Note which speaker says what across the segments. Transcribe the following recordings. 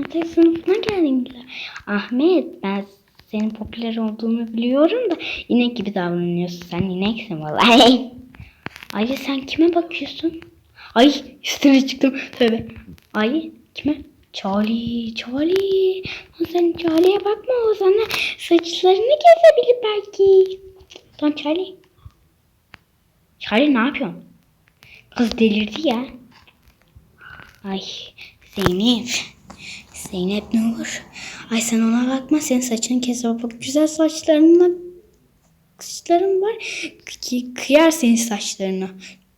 Speaker 1: matematik sınıfına geldin bile. Ahmet ben senin popüler olduğunu biliyorum da inek gibi davranıyorsun. Sen ineksin vallahi. Ay sen kime bakıyorsun? Ay üstüne çıktım. Tövbe. Ay kime? Charlie, Charlie. Sen Charlie'ye bakma o sana saçlarını kesebilir belki. Lan Charlie. Charlie ne yapıyorsun? Kız delirdi ya. Ay Zeynep. Zeynep ne olur. Ay sen ona bakma. Senin saçını kes. O bak güzel saçlarınla saçların var. Kı- Kıyar senin saçlarını.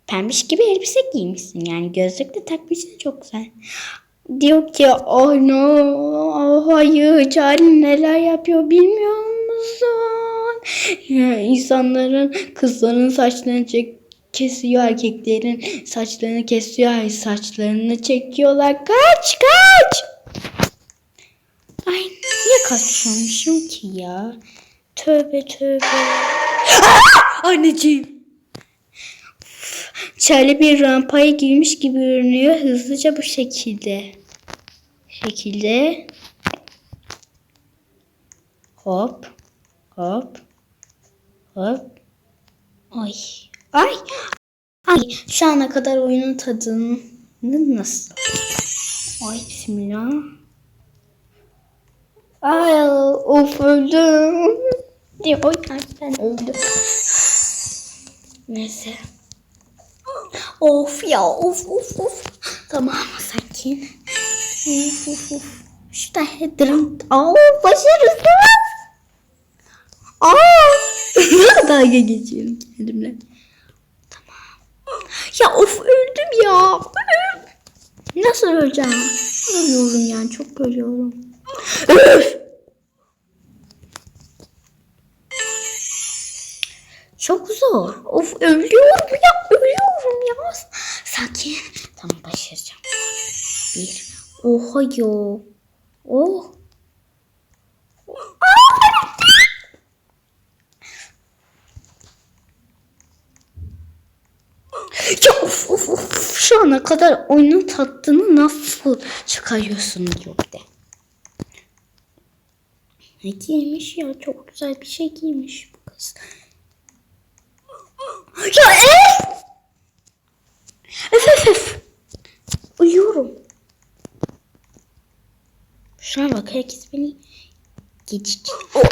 Speaker 1: Pembiş gibi elbise giymişsin. Yani gözlük de takmışsın çok güzel. Diyor ki oh no oh hayır Charlie neler yapıyor bilmiyor musun? Ya, insanların kızların saçlarını çek kesiyor erkeklerin saçlarını kesiyor ay saçlarını çekiyorlar kaç kaç niye kaçıyormuşum ki ya. Tövbe tövbe. Aa! anneciğim. Charlie bir rampaya girmiş gibi görünüyor. Hızlıca bu şekilde. Şekilde. Hop hop hop. Ay ay ay. Şu ana kadar oyunun tadını nasıl? Ay bismillah ay of öldüm ay, ben öldüm neyse Of ya of of of. Tamam sakin. Of of of. Şu da headroom. Aa başarısız. Aa. Dalga geçiyorum kendimle. Tamam. Ya of öldüm ya. Nasıl öleceğim? Ölüyorum yani çok ölüyorum. Çok zor. Of ölüyorum ya ölüyorum ya. Sakin. Tamam başaracağım. Bir. Oha yo. Oh. Ya of of of. Şu ana kadar oyunun tatlını nasıl çıkarıyorsun bir de. Ne giymiş ya? Çok güzel bir şey giymiş bu kız. Ya Elif! Öf öf öf. Uyuyorum. Şuna bak herkes beni geçici. Oh.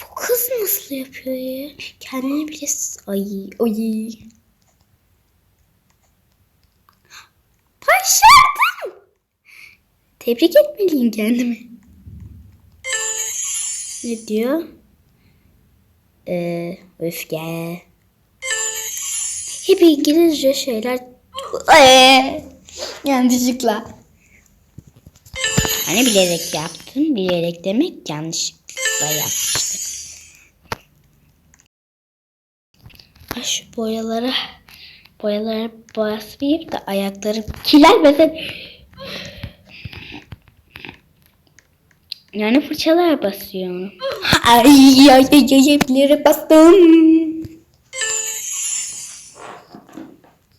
Speaker 1: Bu kız nasıl yapıyor ya? Kendini bile... Ay ay. Başardım. Tebrik etmeliyim kendimi. Ne diyor? Ee, öfke. Hep İngilizce şeyler. Ee, yanlışlıkla. Hani bilerek yaptım. Bilerek demek yanlışlıkla yapmıştım. Şu boyalara boyalara basmayayım da ayaklarım kirlenmesin. Yani fırçalar basıyor. Ay ay ay ay ay bilerek bastım.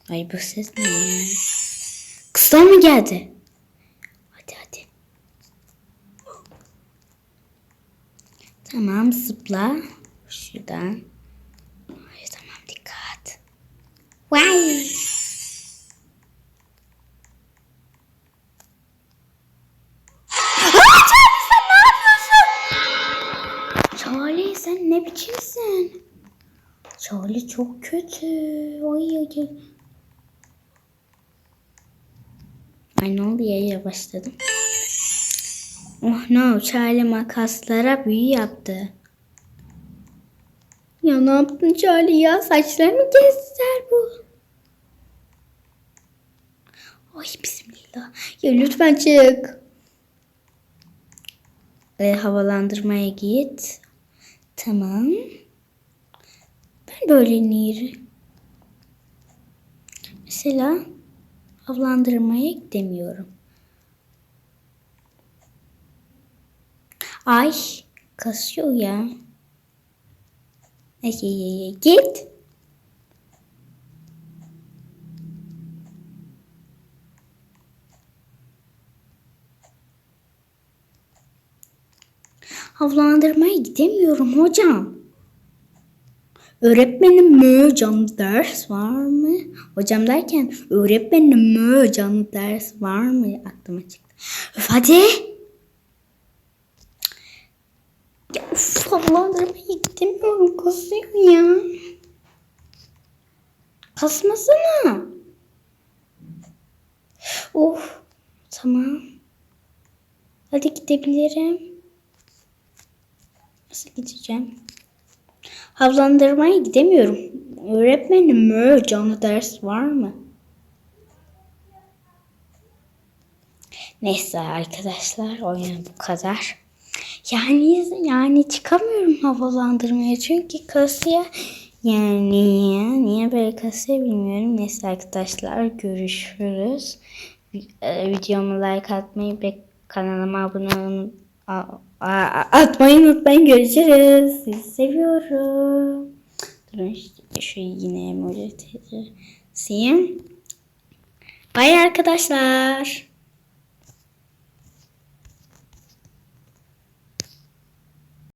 Speaker 1: Ay bu ses ne ya? Mı geldi? Hadi hadi. Tamam zıpla. Şuradan. Ay, tamam dikkat. Vay. Charlie sen ne biçimsin? Charlie çok kötü. Ay ay ay. Ay ne oldu ya başladım. Oh no Charlie makaslara büyü yaptı. Ya ne yaptın Charlie ya? Saçlarımı kestiler bu. Ay bismillah. Ya lütfen çık. E, havalandırmaya git. Tamam. Ben böyle nehri. Mesela havalandırmaya gidemiyorum. Ay kasıyor ya. Git. Avlandırmaya gidemiyorum hocam. Öğretmenim mi hocam ders var mı? Hocam derken öğretmenim mi hocam ders var mı? Aklıma çıktı. Öf hadi. Ya uf, havlandırmaya gidemiyorum. Kasıyor ya. Kasmasana. Of. Tamam. Hadi gidebilirim. Nasıl gideceğim? Havlandırmaya gidemiyorum. Öğretmenim? Canlı ders var mı? Neyse arkadaşlar oyun bu kadar. Yani yani çıkamıyorum havalandırmaya çünkü kasaya yani niye, niye böyle kasaya bilmiyorum. Neyse arkadaşlar görüşürüz. Ee, videomu like atmayı ve kanalıma abone atmayı unutmayın. Görüşürüz. Sizi seviyorum. Durun işte şu yine emoji teyzesiyim. Bye arkadaşlar.